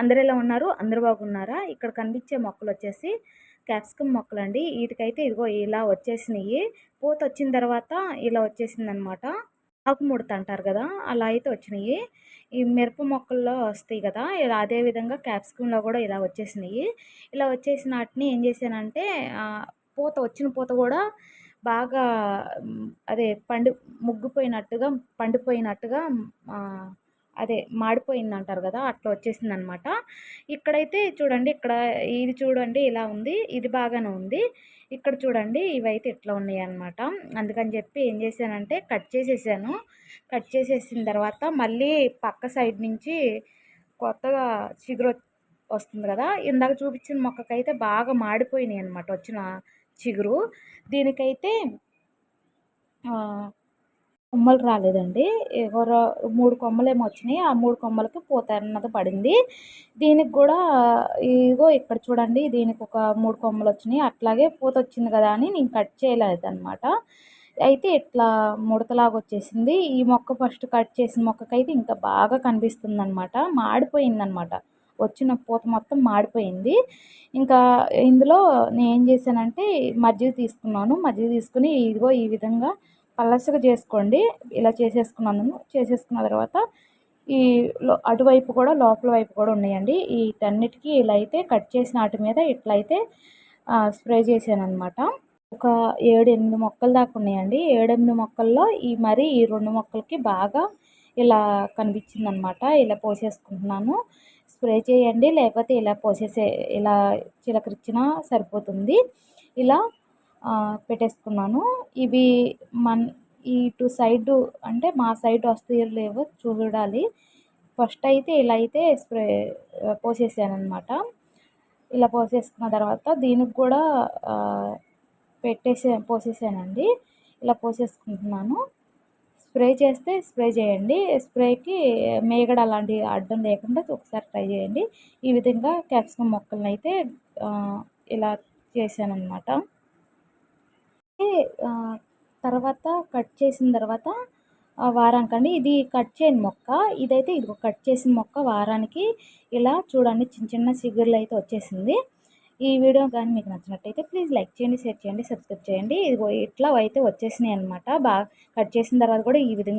అందరు ఎలా ఉన్నారు అందరు బాగున్నారా? ఇక్కడ కనిపించే మొక్కలు వచ్చేసి క్యాప్సికమ్ మొక్కలు అండి వీటికైతే ఇదిగో ఇలా వచ్చేసినాయి. పూత వచ్చిన తర్వాత ఇలా వచ్చేసింది అనమాట ఆకుముడత అంటారు కదా అలా అయితే వచ్చినాయి. ఈ మిరప మొక్కల్లో వస్తాయి కదా ఇలా అదే విధంగా క్యాప్సికంలో కూడా ఇలా వచ్చేసినాయి. ఇలా వచ్చేసిన వాటిని ఏం చేశానంటే పూత వచ్చిన పూత కూడా బాగా అదే పండు ముగ్గిపోయినట్టుగా పండిపోయినట్టుగా అదే మాడిపోయింది అంటారు కదా అట్లా వచ్చేసింది అనమాట ఇక్కడైతే చూడండి ఇక్కడ ఇది చూడండి ఇలా ఉంది ఇది బాగానే ఉంది. ఇక్కడ చూడండి ఇవైతే ఇట్లా ఉన్నాయి అనమాట అందుకని చెప్పి ఏం చేశానంటే కట్ చేసేసాను. కట్ చేసేసిన తర్వాత మళ్ళీ పక్క సైడ్ నుంచి కొత్తగా చిగురు వస్తుంది కదా ఇందాక చూపించిన మొక్కకైతే బాగా మాడిపోయినాయి అనమాట వచ్చిన చిగురు. దీనికైతే కొమ్మలు రాలేదండి. ఎవరో మూడు కొమ్మలు ఏమో వచ్చినాయి. ఆ మూడు కొమ్మలకి పూత అన్నది పడింది. దీనికి కూడా ఇగో ఇక్కడ చూడండి దీనికి ఒక మూడు కొమ్మలు వచ్చినాయి. అట్లాగే పూత వచ్చింది కదా అని నేను కట్ చేయలేదు అనమాట అయితే ఇట్లా ముడతలాగా వచ్చేసింది. ఈ మొక్క ఫస్ట్ కట్ చేసిన మొక్కకైతే ఇంకా బాగా కనిపిస్తుంది అనమాట మాడిపోయిందనమాట వచ్చిన పూత మొత్తం మాడిపోయింది. ఇంకా ఇందులో నేను ఏం చేశానంటే మజ్జిగ తీసుకున్నాను. మజ్జిగ తీసుకుని ఇదిగో ఈ విధంగా పలసగా చేసుకోండి. ఇలా చేసేసుకున్నాను. చేసేసుకున్న తర్వాత ఈ అటువైపు కూడా లోపల వైపు కూడా ఉన్నాయండి. వీటన్నిటికీ ఇలా అయితే కట్ చేసిన వాటి మీద ఇట్లా అయితే స్ప్రే చేశాను అనమాట ఒక ఏడు ఎనిమిది మొక్కలు దాకా ఉన్నాయండి. ఏడెనిమిది మొక్కల్లో ఈ మరి ఈ రెండు మొక్కలకి బాగా ఇలా కనిపించింది అనమాట ఇలా పోసేసుకుంటున్నాను. స్ప్రే చేయండి. లేకపోతే ఇలా పోసేసే ఇలా చిలకరించినా సరిపోతుంది. ఇలా పెట్టేసుకున్నాను. ఇవి మన్ ఇటు సైడు అంటే మా సైడ్ వస్తాయో లేవో చూడాలి. ఫస్ట్ అయితే ఇలా అయితే స్ప్రే పోసేసాను అనమాట ఇలా పోసేసుకున్న తర్వాత దీనికి కూడా పెట్టేసే పోసేసానండి. ఇలా పోసేసుకుంటున్నాను. స్ప్రే చేస్తే స్ప్రే చేయండి. స్ప్రేకి మేగడ అలాంటి అడ్డం లేకుండా ఒకసారి ట్రై చేయండి. ఈ విధంగా క్యాప్సికమ్ మొక్కలను అయితే ఇలా చేశానమాట తర్వాత కట్ చేసిన తర్వాత వారానికండి ఇది కట్ చేయని మొక్క. ఇదైతే ఇది కట్ చేసిన మొక్క వారానికి ఇలా చూడండి చిన్న చిన్న చిగుర్లు అయితే వచ్చేసింది. ఈ వీడియో కానీ మీకు నచ్చినట్టయితే ప్లీజ్ లైక్ చేయండి షేర్ చేయండి సబ్స్క్రైబ్ చేయండి. ఇదిగో ఇట్లా అయితే వచ్చేసినాయి అనమాట బాగా కట్ చేసిన తర్వాత కూడా ఈ విధంగా